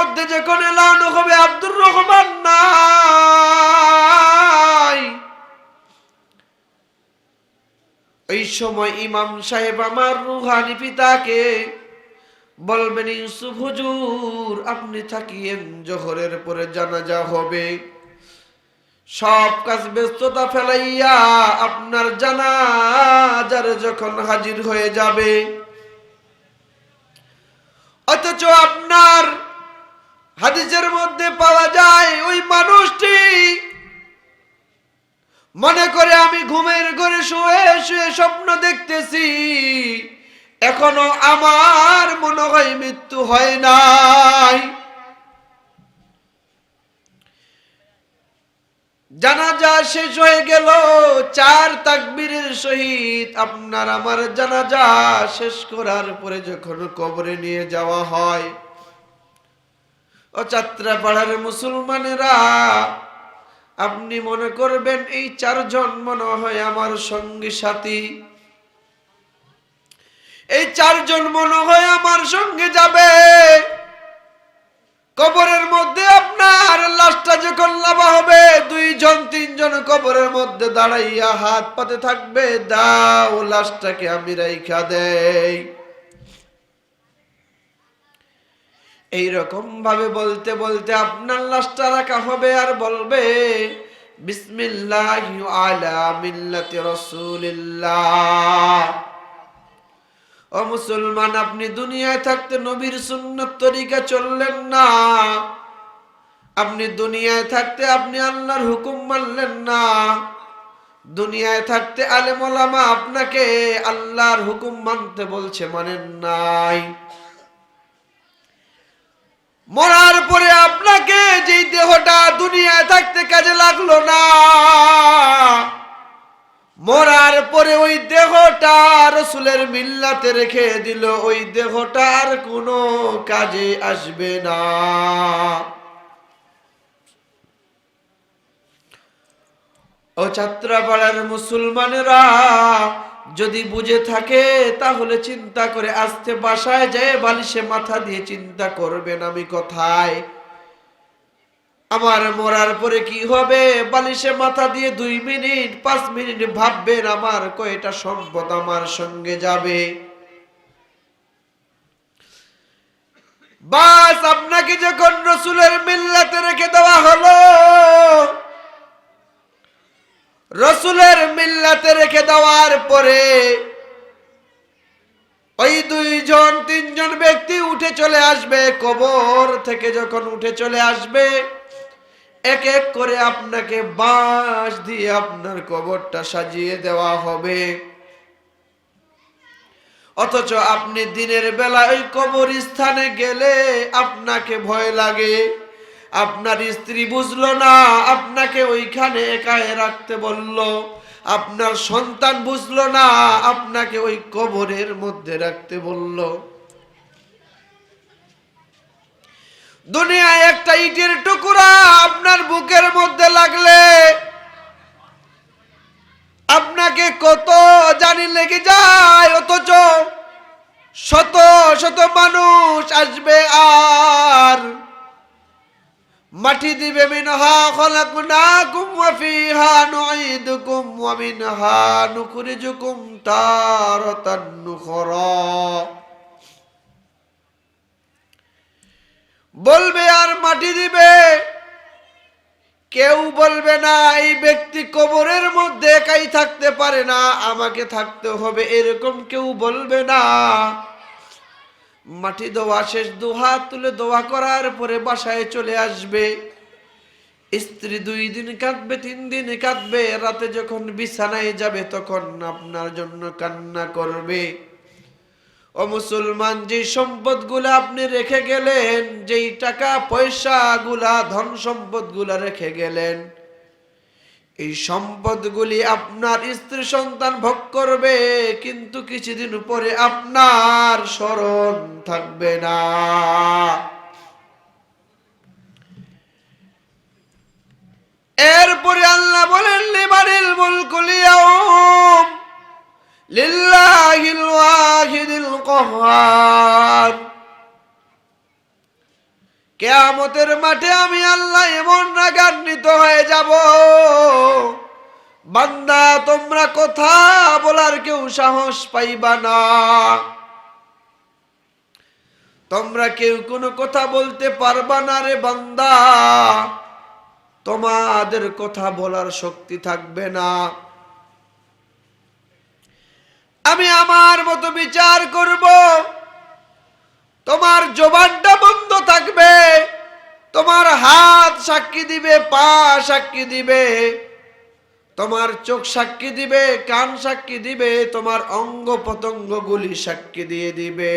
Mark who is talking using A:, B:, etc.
A: মধ্যে যখন এলানো হবে আব্দুর রহমান নাই। এই সময় ইমাম সাহেব আমার রুহানি পিতাকে বলবেন, ইউসুফ হুজুর, আপনি থাকিয়েন, জোহরের পরে জানাজা হবে। সব কাজ ব্যস্ততা ফেলাইয়া আপনার জানাজার যখন হাজির হয়ে যাবে। অথচ আপনার হাদিসের মধ্যে পাওয়া যায়, ওই মানুষটি মনে করে আমি ঘুমের ঘরে শুয়ে শুয়ে স্বপ্ন দেখতেছি, এখনও আমার মনে হয় মৃত্যু হয় নাই। জানাজা শেষ হয়ে গেল, চার তাকবীরের সহিত আপনার আমার জানাজা শেষ করার পরে যখন কবরে নিয়ে যাওয়া হয় ও যাত্রাপাড়ার মুসলমানেরা, আপনি মনে করবেন এই চারজন মনে হয় আমার সঙ্গী সাথী। এই চারজন মনে হয় আমার সঙ্গে যাবে। কবরের মধ্যে আপনার লাশটা যখন লাভা হবে, দুইজন, তিনজন কবরের মধ্যে দাঁড়াইয়া হাত পাতে থাকবে, দাও লাশটাকে আমি রাইখা দেই এইরকম ভাবে বলতে বলতে আপনার লাশটা রাখা হবে আর বলবে, বিসমিল্লাহ আলা মিল্লাতি ও মুসলমান, আপনি দুনিয়ায় থাকতে নবীর সুন্নত তরিকা চললেন না। আপনি দুনিয়ায় থাকতে আপনি আল্লাহর হুকুম মানলেন না। দুনিয়ায় থাকতে আলেম ওলামা আপনাকে আল্লাহর হুকুম মানতে বলছে, মানেন নাই। মরার পরে আপনাকে যেই দেহটা দুনিয়ায় থাকতে কাজে লাগল না, মরার পরে ওই দেহটা রসুলের মিল্লাতে রেখে দিল, ওই দেহটা আর কোনো কাজে আসবে না। ও ছাত্রাপাড়ার মুসলমানেরা যদি বুঝে থাকে, তাহলে চিন্তা করে আসতে বাসায় যায় বালিশে মাথা দিয়ে চিন্তা করবেন আমি কোথায়। আমার মরার পরে কি হবে? বালিশে মাথা দিয়ে দুই মিনিট, পাঁচ মিনিট ভাববেন আমার কয়টা সম্পদ আমার সঙ্গে যাবে। বাস, আপনাকে যখন রসুলের মিল্লাতে রেখে দেওয়া হলো রসুলের মিল্লাতে রেখে দেওয়ার পরে ওই দুইজন, তিনজন ব্যক্তি উঠে চলে আসবে, কবর থেকে যখন উঠে চলে আসবে, এক এক করে আপনাকে বাঁশ দিয়ে আপনার কবরটা সাজিয়ে দেওয়া হবে। অথচ আপনি দিনের বেলা ওই কবর স্থানে গেলে আপনাকে ভয় লাগে। আপনার স্ত্রী বুঝলো না, আপনাকে ওইখানে একাই রাখতে বলল। আপনার সন্তান বুঝলো না, আপনাকে ওই কবরের মধ্যে রাখতে বলল। দুনিয়ায় একটা ইটের টুকরা আপনার বুকের মধ্যে লাগলে, আপনাকে কত জানি লেগে যায়, অথচ শত শত মানুষ আসবে মাটি দিবে মিনহা খলাকনাকুম ওয়া ফিহা নুঈদুকুম ওয়া মিনহা নুখরিজুকুম তারাতান নুখরা। বলবে, আর মাটি দিবে? কেউ বলবে, না, এই ব্যক্তি কবরের মধ্যে একাই থাকতে পারে না, আমাকে থাকতে হবে। এরকম কেউ বলবে না। মাটি দোয়া শেষ দুহাত তুলে দোয়া করার পরে বাসায় চলে আসবে। স্ত্রী দুই দিন কাঁদবে, তিন দিন কাঁদবে, রাতে যখন বিছানায় যাবে তখন আপনার জন্য কান্না করবে। ও মুসলমান, যে সম্পদগুলা আপনি রেখে গেলেন, যেই টাকা পয়সা গুলা ধন সম্পদগুলা রেখে গেলেন এই সম্পদগুলি আপনার স্ত্রী সন্তান ভোগ করবে, কিন্তু কিছুদিন পরে আপনার স্মরণ থাকবে না। এরপরে আল্লাহ বলেন লিমানিল মুলকুল ইয়াউম লিল্লাহিল ওয়াহিদিল কহার। কেয়ামতের মাঠে আমি আল্লাহ এমন রাগান্বিত হয়ে যাব। বান্দা, তোমরা কথা বলার কেউ সাহস পাইবা না। তোমরা কেউ কোনো কথা বলতে পারবা না রে বান্দা। তোমাদের কথা বলার শক্তি থাকবে না। আমি আমার মতো বিচার করব। তোমার জবানটা বন্ধ থাকবে, তোমার হাত সাক্ষী দিবে, পা সাক্ষী দিবে, তোমার চোখ সাক্ষী দিবে, কান সাক্ষী দিবে, তোমার অঙ্গ পতঙ্গ গুলি সাক্ষী দিয়ে দিবে।